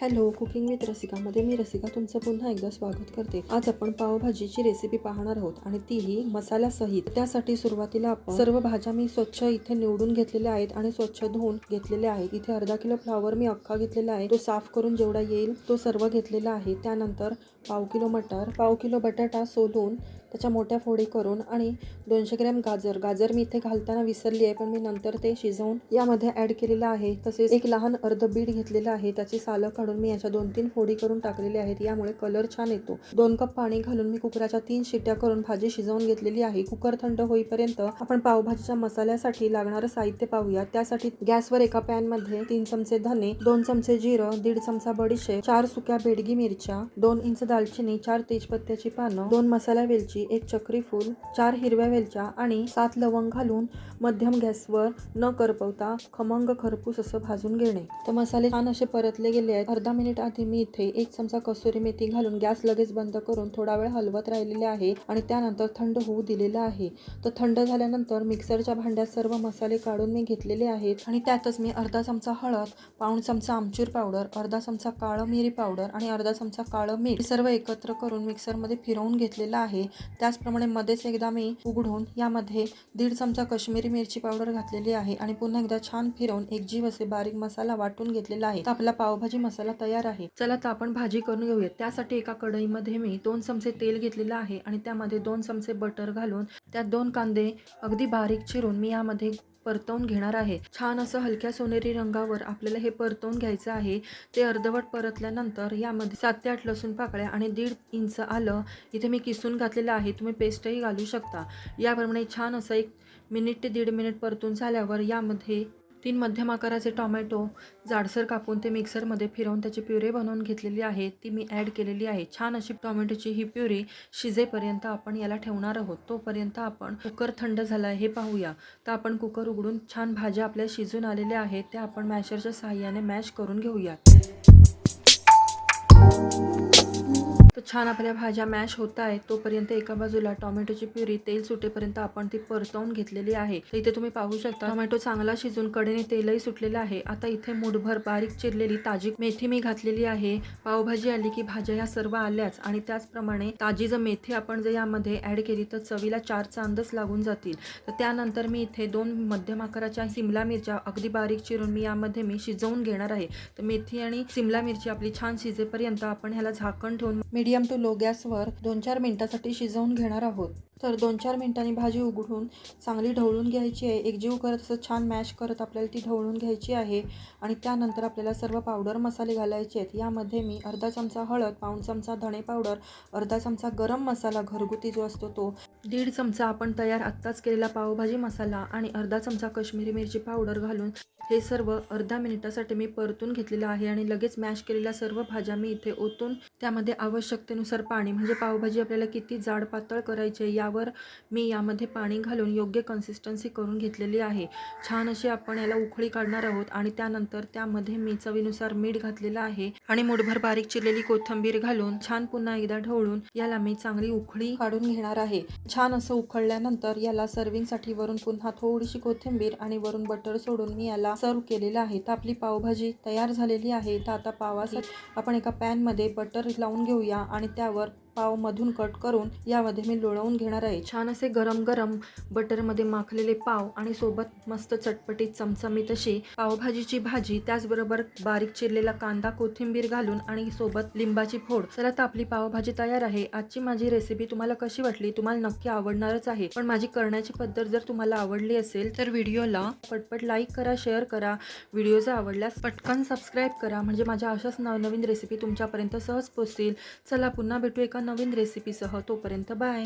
Hello cooking with रसिकामध्ये मी रसिका तुमचं पुन्हा एकदा स्वागत करते. आज आपण पावभाजीची रेसिपी पाहणार आहोत आणि तीही मसाल्यासहित त्यासाठी सुरुवातीला आपण सर्व भाज्या मी स्वच्छ इथे निवडून घेतलेल्या आहेत आणि स्वच्छ धुवून घेतलेल्या आहेत. इथे अर्धा किलो फ्लावर मी अख्खा घेतलेला आहे. तो साफ करून जेवढा येईल तो सर्व घेतलेला आहे. त्यानंतर पाव किलो मटर पाव किलो बटाटा सोलून त्याच्या मोठ्या फोडी करून आणि दोनशे ग्रॅम गाजर. गाजर मी इथे घालताना विसरली आहे पण मी नंतर ते शिजवून यामध्ये ॲड केलेलं आहे. तसेच एक लहान अर्ध बीट घेतलेलं आहे. त्याची सालं काढून मी याच्या दोन तीन फोडी करून टाकलेली आहेत. यामुळे कलर छान येतो. दोन कप पाणी घालून मी कुकराच्या तीन शिट्ट्या करून भाजी शिजवून घेतलेली आहे. कुकर थंड होईपर्यंत आपण पावभाजीच्या मसाल्यासाठी लागणारं साहित्य पाहूया. त्यासाठी गॅसवर एका पॅनमध्ये तीन चमचे धने दोन चमचे जिरं दीड चमचा बडीशेप चार सुक्या बेडगी मिरच्या दोन इंच दालचिनी चार तेजपत्त्याची पानं दोन मसाला वेलची एक चक्री फूल चार हिरव्या वेलच्या आणि सात लवंग घालून मध्यम गॅसवर न करपवता खमंग खरपूस असं भाजून घेणे. तर मसाले छान असे परतले गेले आहेत. अर्धा मिनिट आधी मी इथे एक चमचा कसुरी मेथी घालून गॅस लगेच बंद करून थोडा वेळ हलवत राहिलेले आहे आणि त्यानंतर थंड होऊ दिलेला आहे. तर थंड झाल्यानंतर मिक्सरच्या भांड्यात सर्व मसाले काढून मी घेतलेले आहेत आणि त्यातच मी अर्धा चमचा हळद पाऊण चमचा आमचूर पावडर अर्धा चमचा काळं मिरी पावडर आणि अर्धा चमचा काळं मीठ सर्व एकत्र करून मिक्सरमध्ये फिरवून घेतलेलं आहे. त्याचप्रमाणे मध्येच एकदा मी उघडून यामध्ये दीड चमचा काश्मीरी मिरची पावडर घातलेली आहे आणि पुन्हा एकदा छान फिरवून एक जीव असे बारीक मसाला वाटून घेतलेला आहे. आपला पावभाजी मसाला तयार आहे. चला तर आपण भाजी करून घेऊया त्यासाठी एका कढईमध्ये मी दोन चमचे तेल घेतलेलं आहे आणि त्यामध्ये दोन चमचे बटर घालून त्यात दोन कांदे अगदी बारीक चिरून मी यामध्ये परतवून घेणार आहे. छान असं हलक्या सोनेरी रंगावर आपल्याला हे परतवून घ्यायचं आहे. ते अर्धवट परतल्यानंतर यामध्ये सात ते आठ लसूण पाकळ्या आणि दीड इंच आलं इथे मी किसून घातलेलं आहे. तुम्ही पेस्टही घालू शकता. याप्रमाणे छान असं एक मिनिट ते दीड मिनिट परतून झाल्यावर यामध्ये तीन मध्यम आकाराचे टोमॅटो जाडसर कापून ते मिक्सरमध्ये फिरवून त्याची प्युरी बनवून घेतलेली आहे. ती मी ॲड केलेली आहे. छान अशी टॉमॅटोची ही प्युरी शिजेपर्यंत आपण याला ठेवणार आहोत. तोपर्यंत आपण कुकर थंड झाला आहे हे पाहूया. तर आपण कुकर उघडून छान भाज्या आपल्या शिजून आलेल्या आहेत. त्या आपण मॅशरच्या साहाय्याने मॅश करून घेऊयात. छान आपल्या भाज्या मॅश होत आहेत तोपर्यंत एका बाजूला टोमॅटोची प्युरी तेल सुटेपर्यंत आपण ती परतवून घेतलेली आहे. तर इथे तुम्ही पाहू शकता टोमॅटो चांगला शिजून कडेने तेलही सुटलेलं आहे. आता इथे मुठभर बारीक चिरलेली ताजी मेथी मी घातलेली आहे. पावभाजी आली की भाज्या या सर्व आल्याच आणि त्याचप्रमाणे ताजी जर मेथी आपण जर यामध्ये ॲड केली तर चवीला चार चांदच लागून जातील. तर त्यानंतर मी इथे दोन मध्यम आकाराच्या सिमला मिरच्या अगदी बारीक चिरून मी यामध्ये मी शिजवून घेणार आहे. तर मेथी आणि सिमला मिरची आपली छान शिजेपर्यंत आपण ह्याला झाकण ठेवून मीडियम टू लो गॅसवर दोन चार मिनिटासाठी शिजवून घेणार आहोत. तर दोन चार मिनिटांनी भाजी उघडून चांगली ढवळून घ्यायची आहे. एकजीव करत असं छान मॅश करत आपल्याला ती ढवळून घ्यायची आहे आणि त्यानंतर आपल्याला सर्व पावडर मसाले घालायचे आहेत. यामध्ये मी अर्धा चमचा हळद पाऊण चमचा धणे पावडर अर्धा चमचा गरम मसाला घरगुती जो असतो तो दीड चमचा आपण तयार आत्ताच केलेला पावभाजी मसाला आणि अर्धा चमचा कश्मीरी मिरची पावडर घालून हे सर्व अर्धा मिनिटासाठी मी परतून घेतलेलं आहे आणि लगेच मॅश केलेल्या सर्व भाज्या मी इथे ओतून त्यामध्ये आवश्यक आवश्यकतेनुसार पाणी म्हणजे पावभाजी आपल्याला किती जाड पातळ करायची आहे यावर मी यामध्ये पाणी घालून योग्य कन्सिस्टन्सी करून घेतलेली आहे. छान अशी आपण याला उखळी काढणार आहोत आणि त्यानंतर त्यामध्ये मी चवीनुसार मीठ घातलेलं आहे आणि मुठभर बारीक चिरलेली कोथिंबीर घालून छान पुन्हा एकदा ढवळून याला मी चांगली उखळी काढून घेणार आहे. छान असं उखळल्यानंतर याला सर्विंगसाठी वरून पुन्हा थोडीशी कोथिंबीर आणि वरून बटर सोडून मी याला सर्व केलेलं आहे. तर आपली पावभाजी तयार झालेली आहे. तर आता पावासाठी आपण एका पॅनमध्ये बटर लावून घेऊया. आणि पाव मधून कट करून यामध्ये मी लोळवून घेणार आहे. छान असे गरम गरम बटरमध्ये माखलेले पाव आणि सोबत मस्त चटपटीत चमचमीत अशी पावभाजीची भाजी त्याचबरोबर बारीक चिरलेला कांदा कोथिंबीर घालून आणि सोबत लिंबाची फोड. चला तर आपली पावभाजी तयार आहे. आजची माझी रेसिपी तुम्हाला कशी वाटली? तुम्हाला नक्की आवडणारच आहे. पण माझी करण्याची पद्धत जर तुम्हाला आवडली असेल तर व्हिडिओला पटपट लाईक करा शेअर करा. व्हिडिओ जर आवडल्यास पटकन सबस्क्राईब करा. म्हणजे माझ्या अशाच नवनवीन रेसिपी तुमच्यापर्यंत सहज पोचतील चला पुन्हा भेटू एका नवीन रेसिपीसह तोपर्यंत बाय